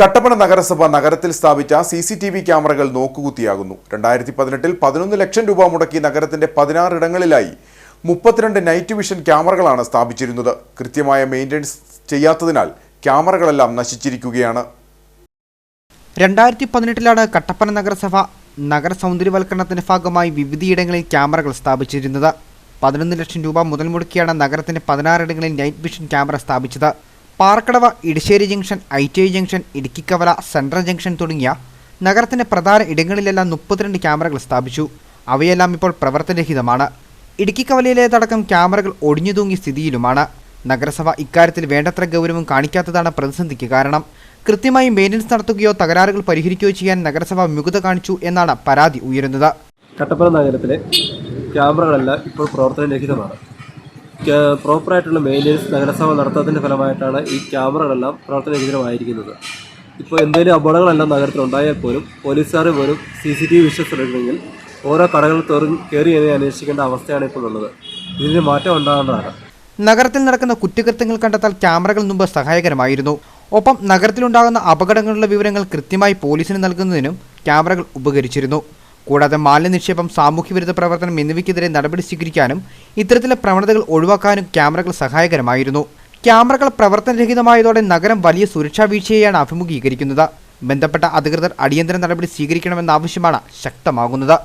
കട്ടപ്പന നഗരസഭ നഗരത്തിൽ സ്ഥാപിച്ച സി സി ടി വി ക്യാമറകൾ നോക്കുകുത്തിയാകുന്നു. രണ്ടായിരത്തി പതിനെട്ടിൽ പതിനൊന്ന് ലക്ഷം രൂപ മുടക്കി നഗരത്തിന്റെ പതിനാറിടങ്ങളിലായി മുപ്പത്തിരണ്ട് നൈറ്റ് വിഷൻ ക്യാമറകളാണ് സ്ഥാപിച്ചിരുന്നത്. കൃത്യമായ മെയിന്റനൻസ് ചെയ്യാത്തതിനാൽ ക്യാമറകളെല്ലാം നശിച്ചിരിക്കുകയാണ്. രണ്ടായിരത്തി പതിനെട്ടിലാണ് കട്ടപ്പന നഗരസഭ നഗര സൗന്ദര്യവൽക്കരണത്തിന്റെ ഭാഗമായി വിവിധയിടങ്ങളിൽ ക്യാമറകൾ സ്ഥാപിച്ചിരുന്നത്. പതിനൊന്ന് ലക്ഷം രൂപ മുതൽ മുടക്കിയാണ് നഗരത്തിന്റെ പതിനാറിടങ്ങളിൽ നൈറ്റ് വിഷൻ ക്യാമറ സ്ഥാപിച്ചത്. Parakkadavu Edassery junction I T I junction Idukkikkavala central junction തുടങ്ങിയ നഗരത്തിന്റെ പ്രധാന ഇടങ്ങളിലെല്ലാം മുപ്പത്തിരണ്ട് ക്യാമറകൾ സ്ഥാപിച്ചു. അവയെല്ലാം ഇപ്പോൾ പ്രവർത്തനരഹിതമാണ്. ഇടുക്കിക്കവലയിലേതടക്കം ക്യാമറകൾ ഒടിഞ്ഞു തൂങ്ങിയ സ്ഥിതിയിലുമാണ്. നഗരസഭ ഇക്കാര്യത്തിൽ വേണ്ടത്ര ഗൗരവം കാണിക്കാത്തതാണ് പ്രതിസന്ധിക്ക് കാരണം. കൃത്യമായി മെയിന്റനൻസ് നടത്തുകയോ തകരാറുകൾ പരിഹരിക്കുകയോ ചെയ്യാൻ നഗരസഭ മികുത കാണിച്ചു എന്നാണ് പരാതി ഉയരുന്നത്. കട്ടപ്പന നഗരത്തിലെ ക്യാമറകളെല്ലാം ഇപ്പോൾ പ്രവർത്തനരഹിതമാണ്. പ്രോപ്പറായിട്ടുള്ള മെയിന്റെനൻസ് നഗരസഭ നടത്താത്തതിന്റെ ഫലമായിട്ടാണ് ഈ ക്യാമറകളെല്ലാം പ്രവർത്തനരഹിതമായിരിക്കുന്നത്. ഇപ്പോൾ എന്തെങ്കിലും അപകടങ്ങളെല്ലാം നഗരത്തിൽ ഉണ്ടായാൽ പോലും പോലീസുകാർ പോലും സി സി ടി വി എടുക്കണമെങ്കിൽ ഓരോ കടകൾ തോറും കയറി എന്നെ അന്വേഷിക്കേണ്ട അവസ്ഥയാണ് ഇപ്പോൾ ഉള്ളത്. ഇതിന് മാറ്റം ഉണ്ടാകേണ്ടതാണ്. നഗരത്തിൽ നടക്കുന്ന കുറ്റകൃത്യങ്ങൾ കണ്ടെത്താൻ ക്യാമറകൾ മുമ്പ് സഹായകരമായിരുന്നു. ഒപ്പം നഗരത്തിലുണ്ടാകുന്ന അപകടങ്ങളുടെ വിവരങ്ങൾ കൃത്യമായി പോലീസിന് നൽകുന്നതിനും ക്യാമറകൾ ഉപകരിച്ചിരുന്നു. കൂടാതെ മാലിന്യനിക്ഷേപം സാമൂഹ്യവിരുദ്ധ പ്രവർത്തനം എന്നിവയ്ക്കെതിരെ നടപടി സ്വീകരിക്കാനും ഇത്തരത്തിലെ പ്രവണതകൾ ഒഴിവാക്കാനും ക്യാമറകൾ സഹായകരമായിരുന്നു. ക്യാമറകൾ പ്രവർത്തനരഹിതമായതോടെ നഗരം വലിയ സുരക്ഷാ വീഴ്ചയെയാണ് അഭിമുഖീകരിക്കുന്നത്. ബന്ധപ്പെട്ട അധികൃതർ അടിയന്തര നടപടി സ്വീകരിക്കണമെന്ന ആവശ്യമാണ് ശക്തമാകുന്നത്.